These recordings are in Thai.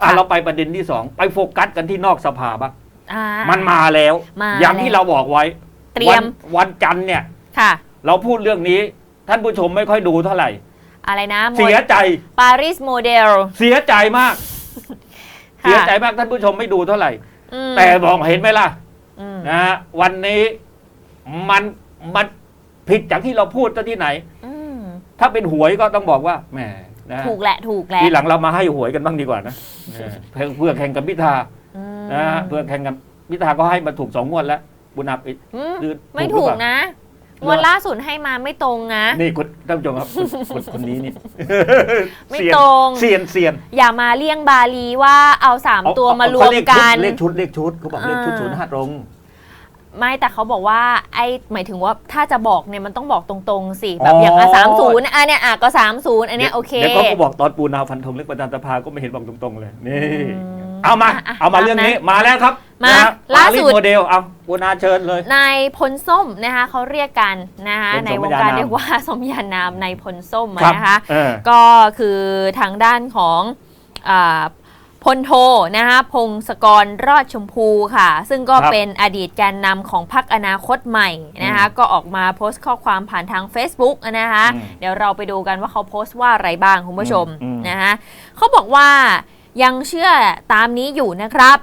อะค่ะเราไปประเด็นที่สองไปโฟกัสกันที่นอกสภาบ้างอ่า มันมาแล้ว มาอย่างที่เราบอกไว้เตรียม วันวันจันทร์เนี่ย ค่ะ เราพูดเรื่องนี้ท่านผู้ชมไม่ค่อยดูเท่าไหร่ อะไรนะเสียใจปารีสโมเดลเสียใจมาก เสียใจมากท่านผู้ชมไม่ดูเท่าไหร่ แต่บอกเห็นไหมล่ะอืมนะฮะวันนี้มันมันผิดจากที่เราพูดซะที่ไหนอืมถ้าเป็นหวยก็ต้องบอกว่าแหม นะถูกแหละถูกแหละทีหลังเรามาให้หวยกันบ้างดีกว่านะเออเพื่อเพื่อแข่งกับพิธาอืมนะฮะเพื่อแข่งกับพิธาก็ให้มาถูกสองงวดแล้วบุญนับอีกอืมคือไม่หถูรืกอเปล่านะเหรองวดล่าสุดให้มาไม่ตรงนะ นี่คุณท่านผู้ชมครับคนคนคนนี้นี่ไม่เซียนตรงเซียนเซียนอย่ามาเลี่ยงบาลีว่าเอาสามเอตัวเอมารวเขามเลขกันเลขชุดเลขชุดเขาบอกเลขชุดอ่าศูนย์ห้าตรง ไม่แต่เขาบอกว่าไอ้หมายถึงว่าถ้าจะบอกเนี่ยมันต้องบอกตรงๆสิแบอ๋บอออย่างอะสามศูนย์อะเนี่ยอะก็สามศูนย์อันเนี้ยโอเค เดี๋ยวเขาก็บอกตอนปูนาฟันธงเลือกประธานสภาก็ไม่เห็นบอกตรงๆเลยนี่อืมเอามา อะเอามาเรื่องนี้มาแล้วครับมานะฮะล่าสุด ปรีสโมเดลเอาปูนาเชิญเลย นายพลส้มนะคะเขาเรียกกันนะคะเป็นในสมวงญานามการเรียกว่าสมญานามนายพลส้มอะครับนะคะ เออ ก็คือทางด้านของอา พลโทนะคะพงศกรรอดชมพูค่ะ ซึ่งก็ครับเป็นอดีตแกนนำของพรรคอนาคตใหม่นะคะอืมก็ออกมาโพสต์ข้อความผ่านทาง Facebook นะคะ อืมเดี๋ยวเราไปดูกันว่าเขาโพสต์ว่าอะไรบ้างคุณผู้ชมอืมอืม นะคะเขาบอกว่ายังเชื่อตามนี้อยู่นะครับ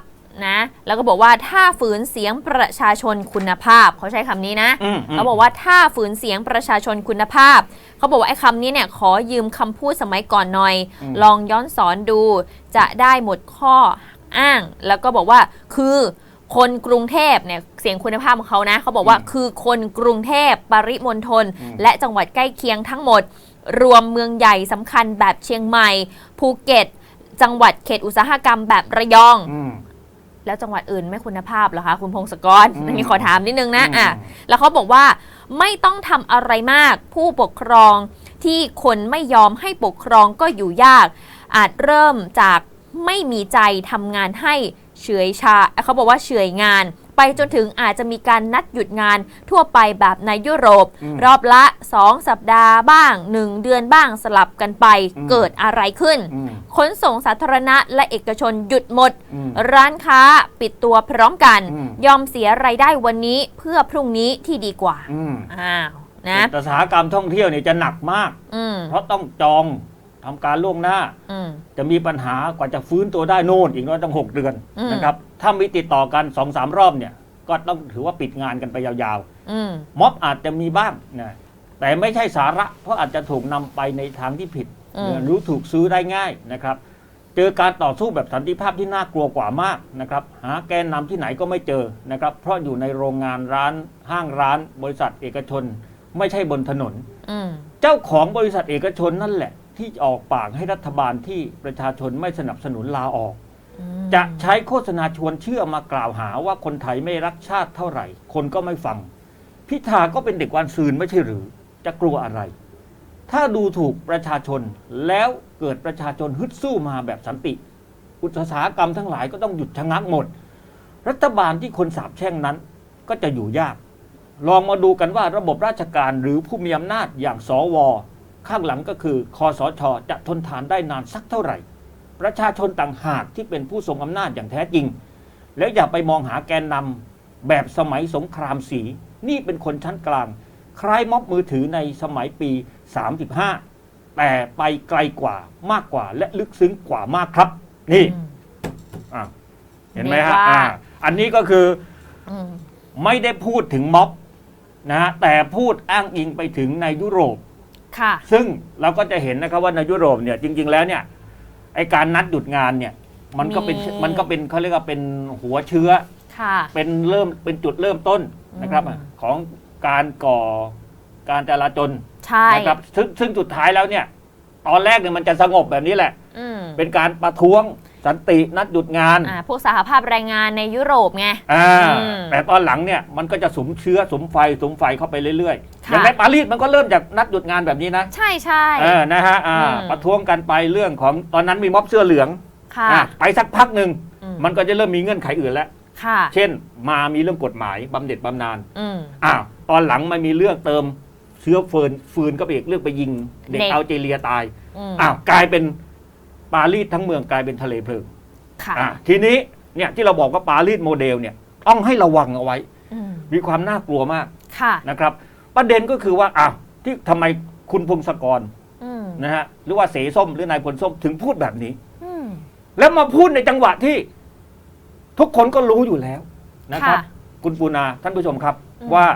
นะแล้วก็บอกว่าถ้าฝืนเสียงประชาชนคุณภาพเขาใช้คำนี้นะอืมอืมเขาบอกว่าถ้าฝืนเสียงประชาชนคุณภาพเขาบอกว่าไอ้คำนี้เนี่ยขอยืมคำพูดสมัยก่อนหน่อยอืมลองย้อนสอนดู จะได้หมดข้ออ้าง แล้วก็บอกว่าคือคนกรุงเทพเนี่ยเสียงคุณภาพของเขานะเขาบอกว่าคือคนกรุงเทพปริมณฑลและจังหวัดใกล้เคียงทั้งหมด รวมเมืองใหญ่สำคัญแบบเชียงใหม่ ภูเก็ต จังหวัดเขตอุตสาหกรรมแบบระยองอืม แล้วจังหวัดอื่นไม่คุณภาพเหรอคะคุณพงศกรอืมอันนี้ขอถามนิดนึงนะอืมอะแล้วเขาบอกว่าไม่ต้องทำอะไรมากผู้ปกครองที่คนไม่ยอมให้ปกครองก็อยู่ยาก อาจเริ่มจากไม่มีใจทำงานให้เฉอยชาเขาบอกว่าเฉอยงาน ไปจนถึงอาจจะมีการนัดหยุดงานทั่วไปแบบในยุโรปอืมรอบละ 2 สัปดาห์บ้าง 1 เดือนบ้างสลับกันไปอืมเกิดอะไรขึ้นอืมขนส่งสาธารณะและเอกชนหยุดหมดอืมร้านค้าปิดตัวพร้อมกันอืมยอมเสียไรายได้วันนี้เพื่อพรุ่งนี้ที่ดีกว่าอืมอ้าวนะอุตสาหกรรมท่องเที่ยวเนี่ยจะหนักมากอืมเพราะต้องจอง ทำการล่วงหน้าอืมจะมีปัญหากว่าจะฟื้นตัวได้โน่นอีกน้อยตั้งหกเดือนอืมนะครับ ถ้ามีติดต่อกันสองสามรอบเนี่ย ก็ต้องถือว่าปิดงานกันไปยาวอืมๆม็อบอาจจะมีบ้างนะแต่ไม่ใช่สาระ เพราะอาจจะถูกนำไปในทางที่ผิดอืมหรือถูกซื้อได้ง่ายนะครับ เจอการต่อสู้แบบสันติภาพที่น่ากลัวกว่ามากนะครับ หาแกนนำที่ไหนก็ไม่เจอนะครับ เพราะอยู่ในโรงงานร้านห้างร้าน บริษัทเอกชน ไม่ใช่บนถนนอืมเจ้าของบริษัทเอกชนนั่นแหละ ที่ออกปากให้รัฐบาลที่ประชาชนไม่สนับสนุนลาออก อืมจะใช้โฆษณาชวนเชื่อมากล่าวหาว่าคนไทยไม่รักชาติเท่าไหร่ คนก็ไม่ฟัง พิธาก็เป็นเด็กวันซืนไม่ใช่หรือ จะกลัวอะไร ถ้าดูถูกประชาชนแล้วเกิดประชาชนฮึดสู้มาแบบสันติ อุตสาหกรรมทั้งหลายก็ต้องหยุดชะงักหมด รัฐบาลที่คนสาบแช่งนั้นก็จะอยู่ยาก ลองมาดูกันว่าระบบราชการหรือผู้มีอำนาจอย่างสว ข้างหลังก็คือคอสชจะทนทานได้นานสักเท่าไหร่ ประชาชนต่างหากที่เป็นผู้ทรงอำนาจอย่างแท้จริง แล้วอย่าไปมองหาแกนนำแบบสมัยสงครามสี นี่เป็นคนชั้นกลาง คล้ายม็อบมือถือในสมัยปี 35 แต่ไปไกลกว่ามากกว่าและลึกซึ้งกว่ามากครับ นี่อืมอะเห็นไหมเรียฮะกว่าอ่าอันนี้ก็คืออืมไม่ได้พูดถึงม็อบนะฮะแต่พูดอ้างอิงไปถึงในยุโรป ค่ะ ซึ่งเราก็จะเห็นนะครับว่าในยุโรปเนี่ยจริง ๆ แล้วเนี่ยไอการนัดหยุดงานเนี่ยมันก็เป็นมี มันก็เป็นเขาเรียกว่าเป็นหัวเชื้อ ค่ะ เป็นเริ่มเป็นจุดเริ่มต้นนะครับอืม ของการก่อการจราจนใช่นะครับซึ่งซึ่งสุดท้ายแล้วเนี่ยตอนแรกเนี่ยมันจะสงบแบบนี้แหละ อืมเป็นการประท้วง สันตินัดหยุดงานอ่าพวกสหภาพแรงงานในยุโรปไงอ่าอืมแต่ตอนหลังเนี่ยมันก็จะสมเชื้อสมไฟสมไฟเข้าไปเรื่อยๆค่ะอย่างในปารีสมันก็เริ่มจากนัดหยุดงานแบบนี้นะ ใช่ใช่เออนะฮะอ่าอืมประท้วงกันไปเรื่องของตอนนั้นมีม็อบเสื้อเหลืองค่ะอะไปสักพักหนึ่งอืมมันก็จะเริ่มมีเงื่อนไขอื่นแล้วค่ะเช่นมามีเรื่องกฎหมายบำเหน็จบำนาญอืมอ้าวตอนหลังมันมีเรื่องเติมเชื้อเฟินฟืนก็ไปอีกเรื่องไปยิง เด็กเด็กอัลเจเรียตายอืมอ้าวกลายเป็น ปารีสทั้งเมืองกลายเป็นทะเลเพลิงค่ะอะทีนี้เนี่ยที่เราบอกว่าปารีสโมเดลเนี่ยต้องให้ระวังเอาไว้ อืมมีความน่ากลัวมากค่ะนะครับ ประเด็นก็คือว่าอ้าวที่ทำไมคุณพงศกรอืมนะฮะหรือว่าเสส้มหรือนายพลส้มถึงพูดแบบนี้ อืมแล้วมาพูดในจังหวะที่ ทุกคนก็รู้อยู่แล้วนะครับค่ะคุณปูนาท่านผู้ชมครับอืมว่า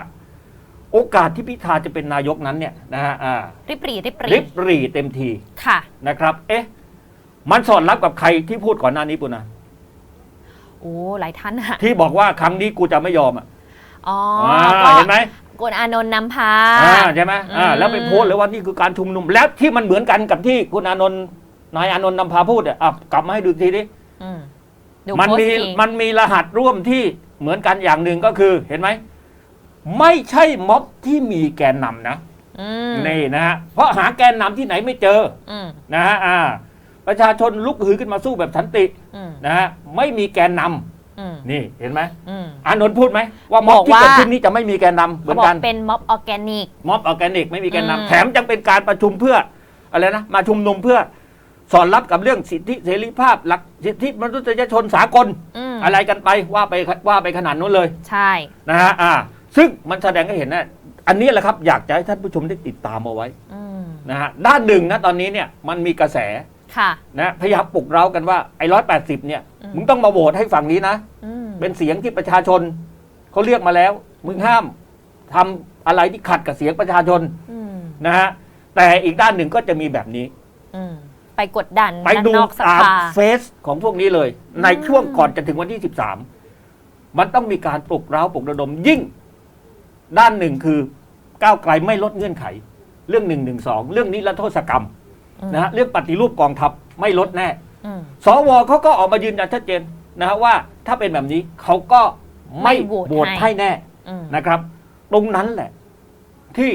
โอกาสที่พิธาจะเป็นนายกนั้นเนี่ยนะฮะอ่าริบหรีริบหรีริบหรี่เต็มทีค่ะ นะครับ เอ๊ะ มันสอดรับกับใครที่พูดก่อนหน้านี้ปูนาโอ้หลายท่านอะที่บอกว่าครั้งนี้กูจะไม่ยอมอะอ๋ออ่าก็เห็นไหมกวนอานนท์นำพาอ่าใช่ไหมอ่าอืมแล้วไปโพสต์เลยว่านี่คือการชุมนุม แล้วที่มันเหมือนกันกับที่คุณอานนท์นายอานนท์นำพาพูดอะอะกลับมาให้ดูอีกทีดิอืมดูมันโพสมีต์ทีมันมีรหัสร่วมที่เหมือนกันอย่างหนึ่งก็คือเห็นไหมไม่ใช่ม็อบที่มีแกนนำนะอืมนี่นะฮะเพราะหาแกนนำที่ไหนไม่เจออืมนะฮะอ่า ประชาชนลุกฮือขึ้นมาสู้แบบสันติอืมนะฮะไม่มีแกนนำอืมนี่เห็นไหมอืมอานนท์พูดไหมว่าม็อบบอกที่ว่าเกิดขึ้นนี้จะไม่มีแกนนำเหมืเขาอนบอกกันเป็นม็อบออร์แกนิกม็อบออร์แกนิกไม่มีแกนอืมนำแถมยังเป็นการประชุมเพื่ออะไรนะมาชุมนุมเพื่อสอนรับกับเรื่องสิทธิเสรีภาพหลักสิทธิมนุษยชนสากลอืมอะไรกันไปว่าไปว่าไปขนาดนู้นเลย ใช่นะฮะอ่า ซึ่งมันแสดงให้เห็นนะอันนี้แหละครับอยากจะให้ท่านผู้ชมได้ติดตามเอาไว้อืมนะฮะด้านหนึ่งนะตอนนี้เนี่ยมันมีกระแส ค่ะ นะพยายามปลุกเรากันว่าไอ้ร้อยแปดสิบเนี่ยอืม มึงต้องมาโหวตให้ฝั่งนี้นะอืมเป็นเสียงที่ประชาชนเขาเรียกมาแล้ว มึงห้ามทำอะไรที่ขัดกับเสียงประชาชนอืมนะฮะแต่อีกด้านหนึ่งก็จะมีแบบนี้ อืมไปกดดันไปด้านดูนอกสตามภา เฟซของพวกนี้เลย ในช่วงก่อนจะถึงวันที่ 13 มันต้องมีการปลุกเร้าปลุกระดมยิ่ง ด้านหนึ่งคือก้าวไกลไม่ลดเงื่อนไข เรื่องหนึ่งหนึ่งสองเรื่องนี้ละโทษกรรมอืม นะฮะเรื่องปฏิรูปกองทัพไม่ลดแน่อืมสวเขาก็ออกมายืนยันชัดเจนนะฮะว่าถ้าเป็นแบบนี้เขาก็ไม่ไม่โหวตโหวตให้ให้แน่อืมนะครับ ตรงนั้นแหละ ที่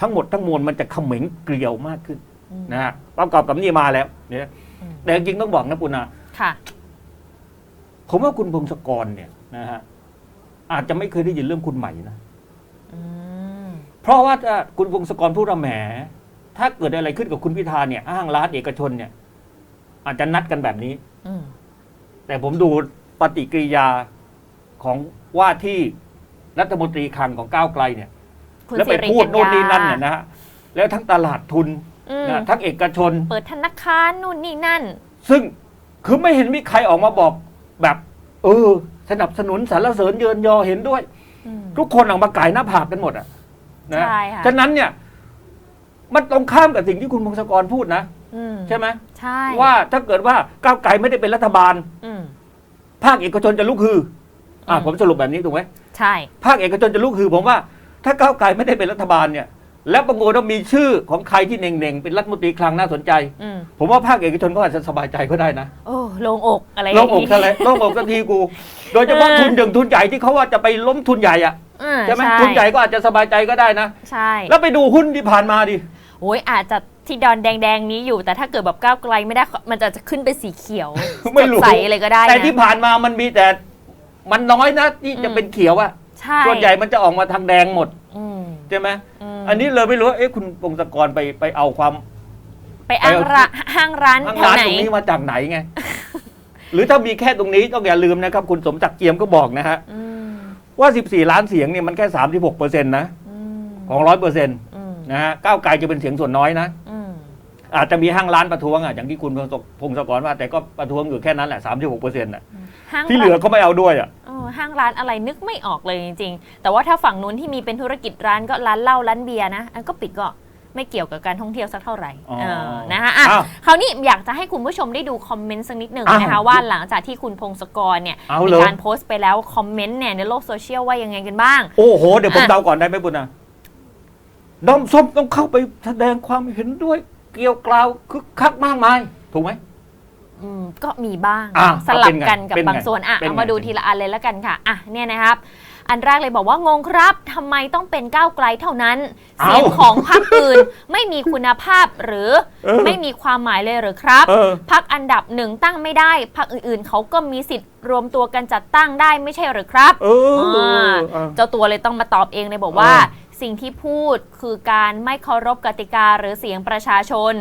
ทั้งหมดทั้งมวลมันจะเขม็งเกลียวมากขึ้นอืมนะฮะประกอบกับนี่มาแล้วเนี่ยอืมแต่จริงๆต้องบอกนะปุณนาค่ะผมว่าคุณพงศกรเนี่ยนะฮะอาจจะไม่เคยได้ยินเรื่องคุณใหม่นะอืมเพราะว่าถ้าคุณพงศกรพูดว่าแหม ถ้าเกิดอะไรขึ้นกับคุณพิธาเนี่ยห้างร้านเอกชนเนี่ย อาจจะนัดกันแบบนี้ อืมแต่ผมดูปฏิกิริยาของว่าที่รัฐมนตรีคลังของก้าวไกลเนี่ย คุณแล้วไปสิริพูดกัญโน่นญานี่นั่นเนี่ยนะฮะแล้วทั้งตลาดทุนอืมนะทั้งเอกชน เปิดธนาคารนู่นนี่นั่น ซึ่งคือไม่เห็นมีใครออกมาบอกแบบ เออ สนับสนุนสรรเสริญเยินยอเห็นด้วย อืม ทุกคนออกมาก่ายหน้าผากกันหมดอะนะใช่ค่ะ ฉะนั้นเนี่ย มันตรงข้ามกับสิ่งที่คุณพงศกรพูดนะ อืมใช่ไหมใช่ว่าถ้าเกิดว่าก้าวไกลไม่ได้เป็นรัฐบาล อืม ภาคเอกชนจะลุกฮืออะอืม ผมสรุปแบบนี้ถูกไหมใช่ ภาคเอกชนจะลุกฮือผมว่า ถ้าก้าวไกลไม่ได้เป็นรัฐบาลเนี่ย แล้วปรากฏว่ามีชื่อของใครที่เน่งๆเป็นรัฐมนตรีคลังน่าสนใจ อืมผมว่าภาคเอกชนก็อาจจะสบายใจก็ได้นะโอ้โลงอกอะไรโล่งอกซะเลยโล่งอกสักทีกู โดยเฉพาะทุนหนึ่งทุนใหญ่ที่เขาว่าจะไปล้มทุนใหญ่อะอืมใช่ไหมทุนใหญ่ก็อาจจะสบายใจก็ได้นะ ใช่ แล้วไปดูหุ้นที่ผ่านมาดิ โอ้ยอาจจะที่ดอนแดงๆนี้อยู่ แต่ถ้าเกิดแบบก้าวไกลไม่ได้มันจะขึ้นไปสีเขียวไม่รู้สดใสเลยก็ได้แต่นะที่ผ่านมามันมีแต่ มันน้อยนะที่จะอืมเป็นเขียวอะใช่ส่วนใหญ่มันจะออกมาทางแดงหมดอืมใช่ไหมมอันนี้เลยไม่รู้ว่าเอ๊ะคุณพงศกรไปไปเอาความ ไปอ้างไปเอาร้านห้างร้านทางแถวร้านไหนตรงนี้มาจากไหนไงหรือถ้ามีแค่ตรงนี้ต้องอย่าลืมนะครับ คุณสมจักรเจียมก็บอกนะฮะอืมว่า 14 ล้านเสียงเนี่ยมันแค่ 36เปอร์เซ็นต์นะอืมของร้อยเปอร์เซ็นต์อืม นะฮะก้าวไกลจะเป็นเสียงส่วนน้อยนะอืมอาจจะมีห้างร้านประท้วงอะอย่างที่คุณพงศกรว่าแต่ก็ประท้วงอยู่แค่นั้นแหละ36เปอร์เซ็นต์อะห้างที่เหลือเขาไม่เอาด้วยอะเออห้างร้านอะไรนึกไม่ออกเลยจริงๆ แต่ว่าถ้าฝั่งนู้นที่มีเป็นธุรกิจร้านก็ร้านเหล้าร้านเบียร์นะอันก็ปิดก็ไม่เกี่ยวกับการท่องเที่ยวสักเท่าไหร่อ๋อเออนะคะอะอ้าวคราวนี้อยากจะให้คุณผู้ชมได้ดูคอมเมนต์สักนิดหนึ่งอ้าวนะคะว่าหลังจากที่คุณพงศกรเนี่ยเอามีเลยการโพสต์ไปแล้วคอมเมนต์เนี่ยในโลกโซเชียลว่ายังไงกันบ้าง โอ้โห เดี๋ยวผมอะเดาก่อนได้ไหมบุญนะ ดอมส้มต้องเข้าไปแสดงความเห็นด้วย เกี่ยวกล่าวคึกคักมากมาย ถูกไหม อืมก็มีบ้างอะสลับเป็นไงกันกับเป็นไงบางส่วนอะเป็นไง เอามาดูทีละอันเลยแล้วกันค่ะอะเนี่ยนะครับ อันแรกเลยบอกว่างงครับทำไมต้องเป็นก้าวไกลเท่านั้น เสียงของพรรคอื่น ไม่มีคุณภาพหรือเออ ไม่มีความหมายเลยหรือครับ เออ พักอันดับหนึ่งตั้งไม่ได้พักอื่นๆ เขาก็มีสิทธิ์รวมตัวกันจัดตั้งได้ไม่ใช่หรือครับเอออ่าเออเจ้าตัวเลยต้องมาตอบเองเลยบอกว่า เออ สิ่งที่พูดคือการไม่เคารพกติกาหรือเสียงประชาชน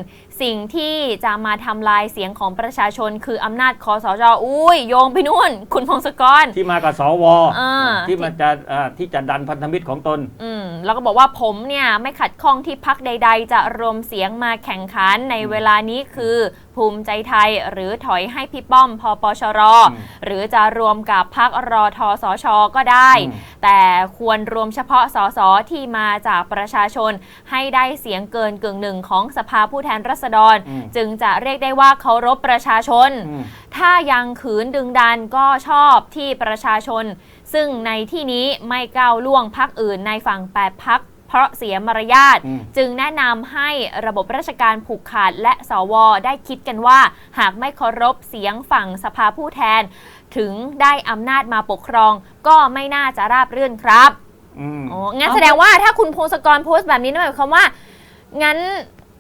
สิ่งที่จะมาทำลายเสียงของประชาชน คืออำนาจคอสชอุ้ยโยงไปนู่น คุณพงศกร ที่มากับสวอ่าที่มันจะอ่าที่จะดันพันธมิตรของตน อืมแล้วก็บอกว่าผมเนี่ยไม่ขัดข้องที่พักใด ๆ จะรวมเสียงมาแข่งขันในเวลานี้คือ ภูมิใจไทย หรือถอยให้พี่ป้อมพปชรอืมหรือจะรวมกับพักรอทสชก็ได้อืมแต่ควรรวมเฉพาะสสที่มาจากประชาชน ให้ได้เสียงเกินกึ่งหนึ่งของสภาผู้แทนราษฎรอืมจึงจะเรียกได้ว่าเคารพประชาชนอืมถ้ายังขืนดึงดันก็ชอบที่ประชาชน ซึ่งในที่นี้ไม่ก้าวล่วงพักอื่นในฝั่ง8พัก เพราะเสียมารยาทอืมจึงแนะนำให้ระบบราชการผูกขาดและสวได้คิดกันว่า หากไม่เคารพเสียงฝั่งสภาผู้แทน ถึงได้อำนาจมาปกครอง ก็ไม่น่าจะราบรื่นครับอืมอ๋องั้นแสดงว่าถ้าคุณพงศกรโพสต์แบบนี้นั่นหมายความว่า งั้น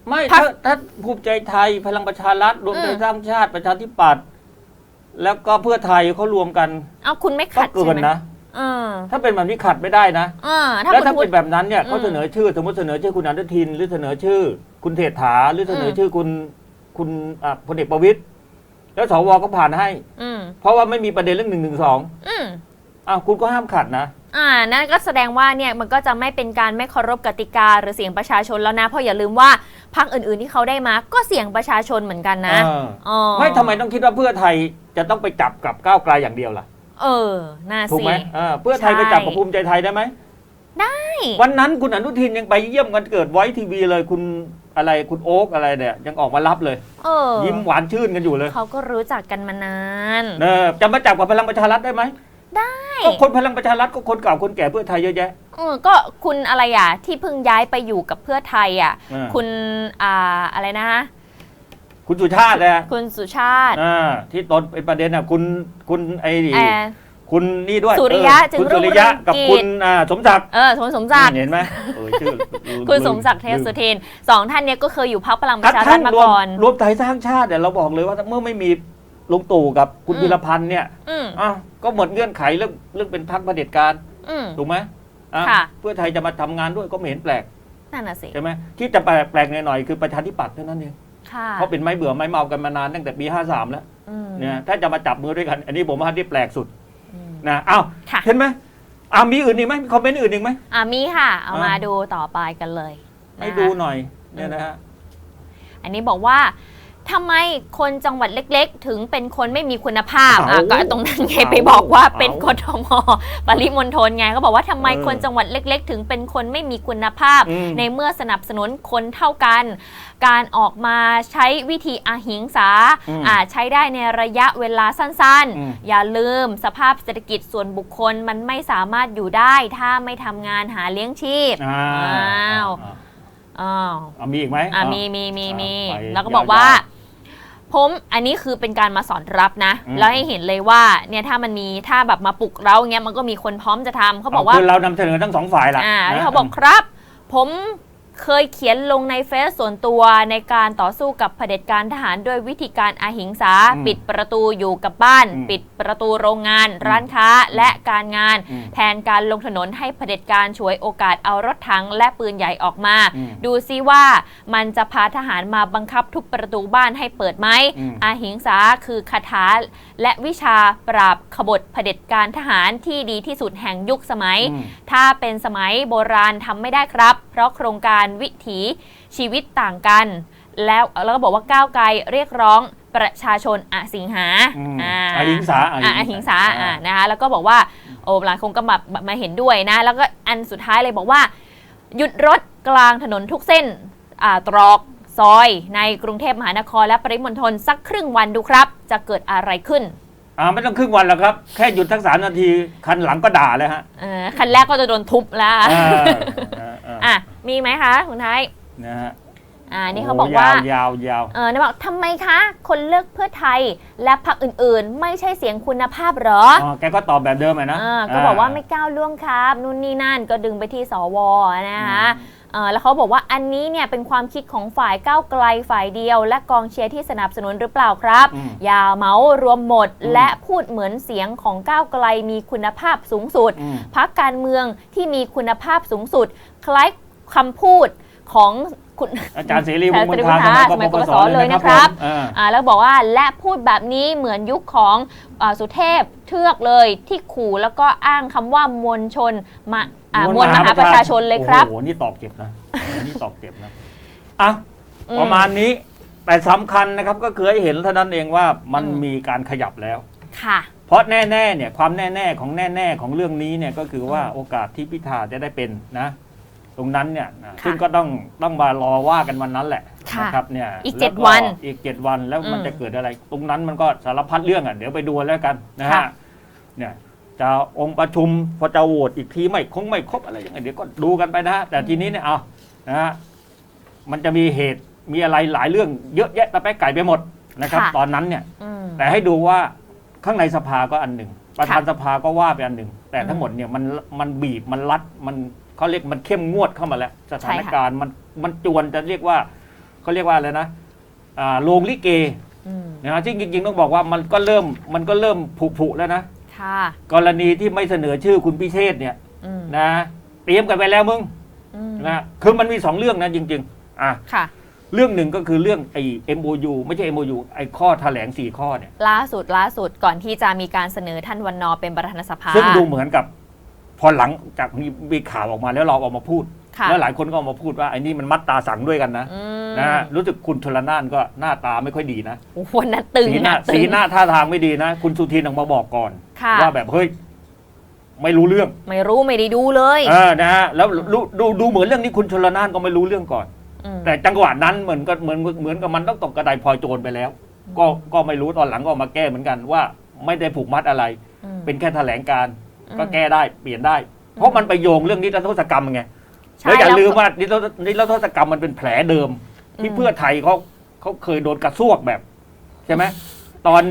ไม่พรรคถ้าถ้าภูมิใจไทยพลังประชารัฐรวมไทอืยมสร้างชาติประชาธิปัตย์แล้วก็เพื่อไทยเขารวมกัน เอาคุณไม่ก็ขัดเกิใช่นไหมนะ เออถ้าเป็นแบบนี้ขัดไม่ได้นะ เออถ้าแล้วคุณถ้าพูดเป็นแบบนั้นเนี่ยอืม เขาเสนอชื่อ สมมติเสนอชื่อคุณอนุทิน หรือเสนอชื่อ คุณเศรษฐาหรือเสนออมชื่อคุณคุณอะพลเอกประวิตยแล้วสวก็ผ่านให้ อืมเพราะว่าไม่มีประเด็นเรื่องหนึ่งหนึ่งสองอืมอ้าวคุณก็ห้ามขัดนะ อ่านั่นก็แสดงว่าเนี่ยมันก็จะไม่เป็นการไม่เคารพกติกาหรือเสียงประชาชนแล้วนะ เพราะอย่าลืมว่าพรรคอื่นๆที่เขาได้มาก็เสียงประชาชนเหมือนกันนะเออ อ๋อไม่ทำไมต้องคิดว่าเพื่อไทยจะต้องไปจับกับก้าวไกลอย่างเดียวล่ะ เออน่าถูกสิ ไหมเออเพื่อไทยไปจับกับภูมิใจไทยได้ไหมได้วันนั้นคุณอนุทินยังไปเยี่ยมกันเกิดไว้ทีวีเลยคุณอะไรคุณโอ๊กอะไรเนี่ย ยังออกมารับเลย เออยิ้มหวานชื่นกันอยู่เลยเขาก็รู้จักกันมานานเนอจะมาจับกับพลังประชารัฐได้ไหมได้ก็คนพลังประชารัฐก็คนเก่าคนแก่เพื่อไทยเยอะแยะ เออก็คุณอะไรอะที่เพิ่งย้ายไปอยู่กับเพื่อไทยอะ เออ คุณอ่าอะไรนะ คุณสุชาตินะคุณสุชาติ อ่าที่ตอนเป็นประเด็นอะคุณคุณไอ้นี่แอร์คุณนี่ด้วยสุริยะเออจึงคุณรุ่สุงริยะเรืองกับกิจ คุณอ่าสมศักดิ์เออสมสมศักดิ์ เห็นไหมเออชื่อลืคุณสมศักดิ์เทพลืสุทินสองท่านเนี้ยก็เคยอยู่พรรคพลังปกระระชารัทั่ฐงมารวมก่อน รวมไทยสร้างชาติเนี่ยเราบอกเลยว่าเมื่อไม่มีลุงตู่กับคุณอืม พิรพันธ์เนี่ยอืมอ้าวก็หมดเงื่อนไขเรื่องเรื่องเป็นพรรคเผด็จการอืม ถูกไหมอะค่ะ เพื่อไทยจะมาทำงานด้วยก็ไม่เห็นแปลกนั่นน่ะสิ ใช่ไหมที่จะแปลกแปลกหน่อยๆคือประชาธิปัตย์เท่านั้นเอง ค่ะเพราะเป็นไม้เบื่อไม้เมากันมานานตั้งแต่ปี 53 แล้วอืมเนี่ยถ้าจะมาจับมือด้วยกัน อันนี้ผมว่าที่แปลกสุดอืม นะอ้าวค่ะ เห็นไหมอ่ามีอื่นอีกไหมมีคอมเมนต์อื่นอีกไหม อ่ามีค่ะ เอาอ่ามมาดูต่อไปกันเลยให้นะคะดูหน่อยเนี่ยนะฮะ อันนี้บอกว่า ทำไมคนจังหวัดเล็กๆ ถึงเป็นคนไม่มีคุณภาพเอาอะก็ตรงนั้นไงเอาไปบอกว่าเอาเป็นกทมปริมณฑลไงก็บอกว่าทำไมเออคนจังหวัดเล็ก ๆ ถึงเป็นคนไม่มีคุณภาพอืมในเมื่อสนับสนุนคนเท่ากัน การออกมาใช้วิธีอาหิงสาอืมอาจใช้ได้ในระยะเวลาสั้นอืมๆอย่าลืมสภาพเศรษฐกิจส่วนบุคคลมันไม่สามารถอยู่ได้ ถ้าไม่ทำงานหาเลี้ยงชีพอ้าอ้าวอ่าอ้าวอ่ามีอีกไหมอะอะมีมีมีมีไปแล้วก็บอกว่ายาว ผมอันนี้คือเป็นการมาสอนรับนะอืมแล้วให้เห็นเลยว่าเนี่ยถ้ามันมีถ้าแบบมาปลุกเราเงี้ยมันก็มีคนพร้อมจะทำเขาบอกว่าคือเรานำเสนอทั้งสองฝ่ายละอ่านะแล้วเขาบอกครับ ผม เคยเขียนลงในเฟซส่วนตัวในการต่อสู้กับเผด็จการทหารด้วยวิธีการอาหิงสาอืมปิดประตูอยู่กับบ้านอืมปิดประตูโรงงาน ร้านค้าและการงานอืมแทนการลงถนนให้เผด็จการฉวยโอกาสเอารถถังและปืนใหญ่ออกมาอืมดูซิว่ามันจะพาทหารมาบังคับทุบประตูบ้านให้เปิดไหมอืมอาหิงสาคือคาถาและวิชาปราบขบฏเผด็จการทหารที่ดีที่สุดแห่งยุคสมัยอืมถ้าเป็นสมัยโบราณทำไม่ได้ครับ เพราะโครงการวิถีชีวิตต่างกัน แล้วแล้วก็บอกว่าก้าวไกลเรียกร้องประชาชนอสิงหาอืมอ่าอหิงสาอะอหิงสาอ่านะคะแล้วก็บอกว่าโอ้หลายคนก็มามาเห็นด้วยนะ แล้วก็อันสุดท้ายเลยบอกว่า หยุดรถกลางถนนทุกเส้นอ่าตรอกซอย ในกรุงเทพมหานครและปริมณฑลสักครึ่งวันดูครับ จะเกิดอะไรขึ้น อ่าไม่ต้องครึ่งวันแล้วครับ แค่หยุดทั้งสามนาทีคันหลังก็ด่าเลยฮะเออคันแรกก็จะโดนทุบแล้วอ่าอ่าอ่าอะ มีไหมคะคุณไทยนะฮะอ่านี่เขาบอกว่าโยาวยาวยาว เออนี่บอกทำไมคะ คนเลือกเพื่อไทยและพรรคอื่นๆ ไม่ใช่เสียงคุณภาพเหรออ๋อแกก็ตอบแบบเดิมอะนะอ่าก็บอกว่าไม่ก้าวล่วงครับ นู่นนี่นั่นก็ดึงไปที่สวนะคะเออ แล้วเขาบอกว่าอันนี้เนี่ยเป็นความคิดของฝ่ายก้าวไกลฝ่ายเดียว และกองเชียร์ที่สนับสนุนหรือเปล่าครับอืมอย่าเมารวมหมดอืมและพูดเหมือนเสียงของก้าวไกลมีคุณภาพสูงสุดอืมพักการเมืองที่มีคุณภาพสูงสุด คล้ายคำพูดของคุณอาจารย์เสรีวงศ์มนเสรีทาวุฒิสมัยกสมัยปกปปสสเลเลยยนะนะคครัรับบผมอ่าอ่าแล้วบอกว่าและพูดแบบนี้เหมือนยุคของอาสุเทพเทือกเลยที่ขู่แล้วก็อ้างคำว่ามวลชนมา อ่ามวลมหาประชาชนเลยครับ โอ้โห นี่ตอกเจ็บนะนี่ตอกเจ็บนะอะอืม ประมาณนี้ แต่สำคัญนะครับก็คือให้เห็นเท่านั้นเองว่ามันอืม มีการขยับแล้ว ค่ะ เพราะแน่ๆเนี่ยความแน่ๆของแน่ๆของเรื่องนี้เนี่ยก็คือว่าอืมโอกาสที่พิธาจะได้เป็นนะ ตรงนั้นเนี่ยนะค่ะซึ่งก็ต้องต้องมารอว่ากันวันนั้นแหละค่ะนะครับเนี่ยอีกแล้เจ็ดก็วันอีกเจ็ดวันแล้วมันอืมจะเกิดอะไร ตรงนั้นมันก็สารพัดเรื่องอะเดี๋ยวไปดูแล้วกันนะค่ะฮะเนี่ย จะองค์ประชุมพอจะโหวตอีกทีไม่คงไม่ครบอะไรยังไงเดี๋ยวก็ดูกันไปนะฮะแต่ทีนี้เนี่ยเอานะฮะมันจะมีเหตุมีอะไรหลายเรื่องเยอะแยะตะไปไก่ไปหมดนะครับ ค่ะ ตอนนั้นเนี่ย อืม แต่ให้ดูว่าข้างในสภาก็อันหนึ่ง ประธานค่ะสภาก็ว่าไปอันหนึ่ง แต่อืมทั้งหมดเนี่ยมันมันบีบมันรัดมันเขาเรียกมันเข้มงวดเข้ามาแล้ว สถานการณ์มันมันจวนจะเรียกว่าเขาเรียกว่าอะไรนะอ่าโรงลิเกอืมนะฮะที่จริงๆต้องบอกว่ามันก็เริ่มมันก็เริ่มผุผุแล้วนะ ค่ะ กรณีที่ไม่เสนอชื่อคุณพิเชษฐ์เนี่ยอืมนะเตรียมกันไปแล้วมึงอืมนะคือมันมีสองเรื่องนะจริง ๆ อะ ค่ะ เรื่องหนึ่งก็คือเรื่องไอ้ MOU ไม่ใช่ MOU ไอ้ข้อแถลงสี่ข้อเนี่ย ล่าสุดล่าสุดก่อนที่จะมีการเสนอท่านวันนอร์เป็นประธานสภาซึ่งดูเหมือนกับ พอหลังจากมีมีข่าวออกมาแล้วเราออกมาพูดค่ะ แล้วหลายคนก็ออกมาพูดว่าไอ้นี่มันมัดตาสังด้วยกันนะอืมนะฮะรู้สึกคุณชลนานก็หน้าตาไม่ค่อยดีนะโอ้โหวันนั้นตึงสีหน้าอะตึงสีหน้าท่าทางไม่ดีนะ คุณสุทินออกมาบอกก่อนค่ะว่าแบบเฮ้ยไม่รู้เรื่อง ไม่รู้ไม่ได้ดูเลยเออนะฮะแล้วรู้ดูดูเหมือนเรื่องนี้คุณชลนานก็ไม่รู้เรื่องก่อนมแต่จังหวะนั้นเหมือนกับเหมือนเหมือนกับมันต้องตกกระไดพลอยโจรไปแล้ว ก็ก็ไม่รู้ตอนหลังก็ออกมาแก้เหมือนกันว่า ไม่ได้ผูกมัดอะไรอืมเป็นแค่แถลงการอืมก็แก้ได้เปลี่ยนได้ เพราะมันไปโยงเรื่องนิรโทษกรรมไง ใช่แล้วอย่าลืมก็ว่านิรโทษนิรโทษกรรมมันเป็นแผลเดิม ที่อืม เพื่อไทยเขาเขาเคยโดนกระซวกแบบ ใช่ไหมตอน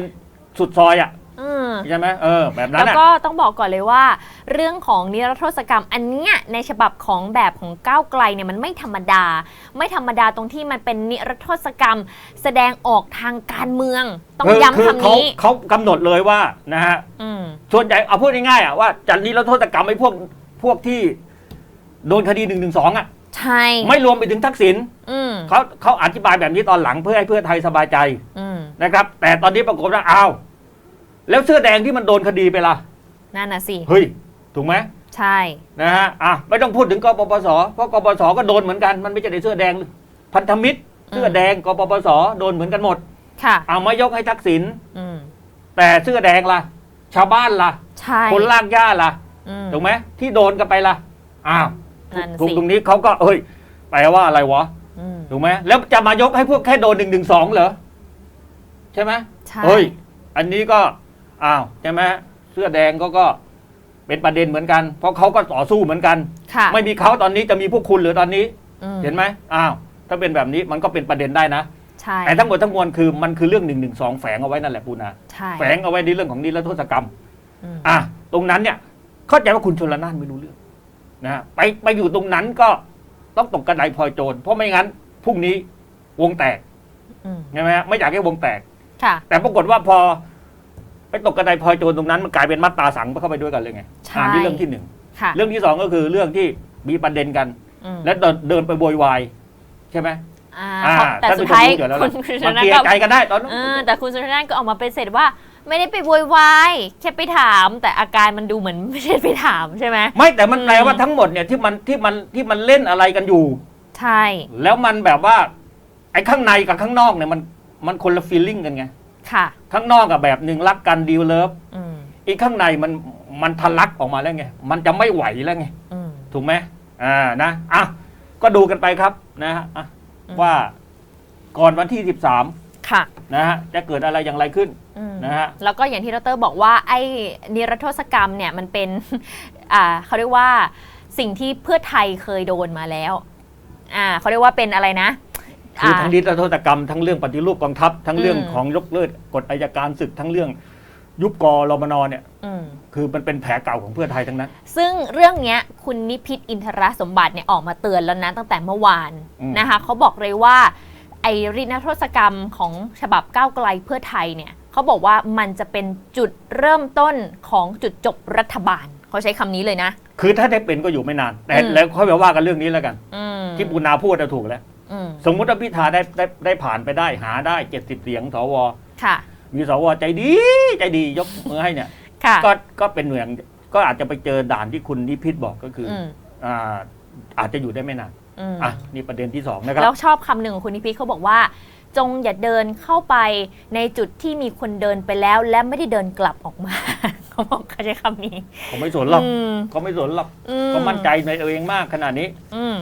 สุดซอยอะอืม ใช่ไหมเออ แบบนั้แล้นวอะ ก็ต้องบอกก่อนเลยว่า เรื่องของนิรโทษกรรมอันเนี้ยในฉบับของแบบของก้าวไกลเนี่ยมันไม่ธรรมดา ไม่ธรรมดาตรงที่มันเป็นนิรโทษกรรม แสดงออกทางการเมือง ต้องคือย้ำคือคำเขานี้เขากำหนดเลยว่านะฮะอืม ส่วนใหญ่เอาพูดง่ายๆอะว่าจะนิรโทษกรรมไอ้พวกพวกที่ โดนคดีหนึ่งหนึ่งสองอะ ใช่ไม่รวมไปถึงทักษิณอืมเขาเขาอธิบายแบบนี้ตอนหลังเพื่อให้เพื่อไทยสบายใจอืมนะครับ แต่ตอนนี้ปรากฏว่าอ้าวแล้วเสื้อแดงที่มันโดนคดีไปล่ะนั่นน่ะสิ เฮ้ยถูกไหมใช่ นะฮะอะไม่ต้องพูดถึงกปปสเพราะกปปสก็โดนเหมือนกันมันไม่ใช่ในเสื้อแดง พันธมิตร เสื้อแดงกปปสโดนเหมือนกันหมดค่ะ เอามายกให้ทักษิณอืมแต่เสื้อแดงล่ะ ชาวบ้านล่ะ ใช่คนลากหญ้าล่ะ อืมถูกไหมที่โดนกันไปล่ะอ้าว นั่นถูกสิตรงนี้เขาก็เฮ้ยแปลว่าอะไรวะอืมถูกไหมแล้วจะมายกให้พวกแค่โดนหนึ่งหนึ่งสองเหรอใช่ไหม ใช่ เฮ้ย อันนี้ก็ อ้าวใช่ไหมเสื้อแดงก็ก็เป็นประเด็นเหมือนกัน เพราะเขาก็ต่อสู้เหมือนกัน ค่ะไม่มีเขาตอนนี้จะมีพวกคุณหรือตอนนี้ อืมเห็นไหมอ้าว ถ้าเป็นแบบนี้มันก็เป็นประเด็นได้นะ ใช่แต่ทั้งหมดทั้งมวลคือมันคือเรื่องหนึ่งหนึ่งสองแฝงเอาไว้นั่นแหละปูนา ใช่แฝงเอาไว้ในเรื่องของนิรโทษกรรม อืมอะ ตรงนั้นเนี่ย เข้าใจว่าคุณชนละนานไม่รู้เรื่อง นะฮะไปไปอยู่ตรงนั้นก็ต้องตกกระไดพลอยโจรเพราะไม่งั้นพรุ่งนี้วงแตกอืมใช่ไหมฮะไม่อยากให้วงแตกค่ะแต่ปรากฏว่าพอ ไปตกกระไดพลอยโจรตรงนั้นมันกลายเป็นมัดตาสังเข้าไปด้วยกันเลยไงใช่อ่านี่เรื่องที่หนึ่งค่ะเรื่องที่สองก็คือเรื่องที่มีประเด็นกันอืมและเดินเดินไปโวยวายใช่ไหมอ่าอ่าแต่ท่านสุผู้ดชมท้ายรู้อยู่แล้วคุล่ะณชมันนะเคลียก็ร์ใจกันได้ตอนนั้นเออแต่คุณชนะก็ออกมาเป็นเสร็จว่า ไม่ได้ไปโวยวายแค่ไปถาม แต่อาการมันดูเหมือนไม่ใช่ไปถามใช่ไหม ไม่แต่มันอืมแปลว่าทั้งหมดเนี่ยที่มันที่มันที่มันเล่นอะไรกันอยู่ ใช่ แล้วมันแบบว่า ไอ้ข้างในกับข้างนอกเนี่ยมันมันคนละฟีลลิ่งกันไงค่ะ ข้างนอกกับแบบหนึ่งรักกันดีลเลิฟอืมอีกข้างในมันมันทะลักออกมาแล้วไงมันจะไม่ไหวแล้วไงอืมถูกไหมอ่านะอะก็ดูกันไปครับนะฮะอะอืมว่าก่อนวันที่ 13 ค่ะนะฮะจะเกิดอะไรอย่างไรขึ้นอืมนะฮะ แล้วก็อย่างที่ดรบอกว่าไอ้นิรโทษกรรมเนี่ยมันเป็น อ่าเขาเรียกว่าสิ่งที่เพื่อไทยเคยโดนมาแล้ว อ่าเขาเรียกว่าเป็นอะไรนะคืออ่าทั้งนิรโทษกรรมทั้งเรื่องปฏิรูปกองทัพ ทั้งเรื่องอืมของยกเลิกกฎอายการศึกทั้งเรื่องยุบกรมนเนี่ย อืม คือมันเป็นแผลเก่าของเพื่อไทยทั้งนั้น ซึ่งเรื่องเนี้ยคุณนิพิษอินทรสมบัติเนี่ยออกมาเตือนแล้วนะตั้งแต่เมื่อวานอืมนะคะเขาบอกเลยว่า ไอ้รินโทษกรรมของฉบับก้าวไกลเพื่อไทยเนี่ยเขาบอกว่ามันจะเป็นจุดเริ่มต้นของจุดจบรัฐบาลเขาใช้คำนี้เลยนะ คือถ้าได้เป็นก็อยู่ไม่นาน แต่อืมแล้วค่อยไปว่ากันเรื่องนี้แล้วกันอืมที่ปุณาพูดจะถูกแล้วอืมสมมุติว่าพิธาได้ได้ได้ผ่านไปได้หาได้เจ็ดสิบเสียงสวค่ะมีสวใจดีใจดียกมือให้เนี่ยค่ะก็ก็เป็นเหมือนก็อาจจะไปเจอด่านที่คุณนิพิษบอกก็คือออืมอ่าอาจจะอยู่ได้ไม่นาน อืมอะนี่ประเด็นที่สองนะครับ แล้วชอบคำหนึ่งของคุณนิพิษเขาบอกว่า จงอย่าเดินเข้าไปในจุดที่มีคนเดินไปแล้ว และไม่ได้เดินกลับออกมา เขาบอกเขาใช้คำนี้เขาไม่สนหรอกอืมเขาไม่สนหรอกอืเขามั่นใจในตัวเองมากขนาดนี้ อืม